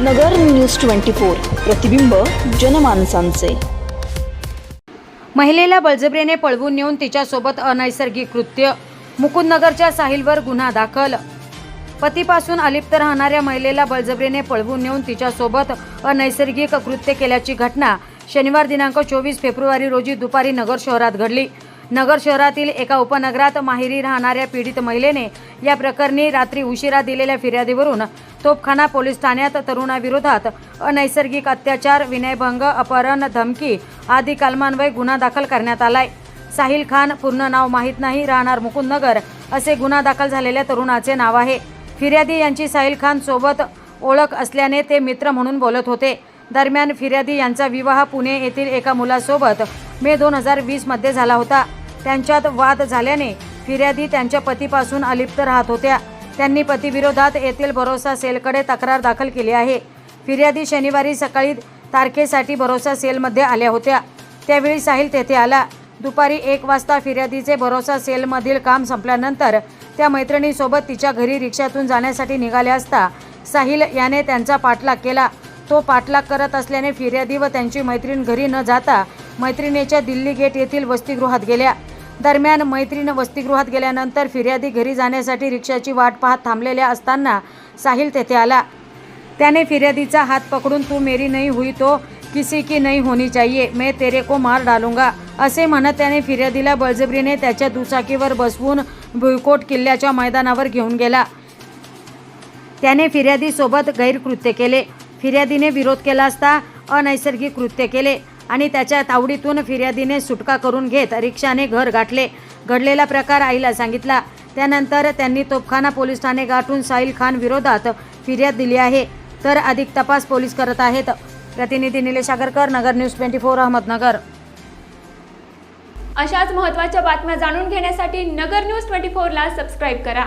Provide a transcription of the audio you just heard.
नगर news twenty four प्रतिबिंब जनमानसांचे. महिलेला बळजबरीने पळवून नेऊन तिच्यासोबत अनैसर्गिक कृत्य मुकुंदनगरच्या साहिलवर गुन्हा दाखल. पतीपासून अलिप्त राहणाऱ्या महिलेला बळजबरीने पळवून नेऊन तिच्यासोबत अनैसर्गिक कृत्य केल्याची घटना शनिवार दिनांक चोवीस फेब्रुवारी रोजी दुपारी नगर शहरात घडली. नगर शहरातील एका उपनगरात माहेरी राहणाऱ्या पीडित महिलेने या प्रकरणी रात्री उशिरा दिलेल्या फिर्यादीवरून तोपखाना पोलीस ठाण्यात तरुणाविरोधात अनैसर्गिक अत्याचार विनयभंग अपहरण धमकी आदी कलमान्वये गुन्हा दाखल करण्यात आलाय. साहिल खान पूर्ण नाव माहीत नाही राहणार मुकुंदनगर असे गुन्हा दाखल झालेल्या तरुणाचे नाव आहे. फिर्यादी यांची साहिल खान सोबत ओळख असल्याने ते मित्र म्हणून बोलत होते. दरम्यान फिर्यादी यांचा विवाह पुणे येथील एका मुलासोबत मे दोन हजार वीसमध्ये झाला होता. त्यांच्यात वाद झाल्याने फिर्यादी त्यांच्या पतीपासून अलिप्त राहत होत्या. त्यांनी पतीविरोधात येथील भरोसा सेलकडे तक्रार दाखल केली आहे. फिर्यादी शनिवारी सकाळी तारखेसाठी भरोसा सेलमध्ये आल्या होत्या. त्यावेळी साहिल तेथे आला. दुपारी एक वाजता फिर्यादीचे भरोसा सेलमधील काम संपल्यानंतर त्या मैत्रिणीसोबत तिच्या घरी रिक्षातून जाण्यासाठी निघाले असता साहिल याने त्यांचा पाठलाग केला. तो पाठलाग करत असल्याने फिर्यादी व त्यांची मैत्रीण घरी न जाता मैत्रिणीच्या दिल्ली गेट येथील वसतिगृहात गेल्या. दरम्यान मैत्रीण वसतिगृहात गेल्यानंतर फिर्यादी घरी जाण्यासाठी रिक्षाची वाट पाहत थांबलेल्या असताना साहिल तेथे आला. त्याने फिर्यादीचा हात पकडून तू मेरी नहीं हुई तो किसी की नहीं होनी चाहिए मैं तेरे को मार डालूंगा असे म्हणत त्याने फिर्यादीला बळजबरीने त्याच्या दुचाकीवर बसवून भुईकोट किल्ल्याच्या मैदानावर घेऊन गेला. त्याने फिर्यादीसोबत गैरकृत्य केले. फिर्यादीने विरोध केला असता अनैसर्गिक कृत्य केले आणि त्याच्या तावडीतून फिर्यादीने सुटका करून घेत रिक्षाने घर गाठले. घडलेला प्रकार आईला सांगितला. त्यानंतर त्यांनी तोपखाना पोलीस ठाणे गाठून साहिल खान विरोधात फिर्याद दिली आहे. तर अधिक तपास पोलीस करत आहेत. प्रतिनिधी Nilesh Agarkar Nagar news twenty four Ahmednagar. अशाच महत्त्वाच्या बातम्या जाणून घेण्यासाठी नगर न्यूज ट्वेंटी फोरला सबस्क्राईब करा.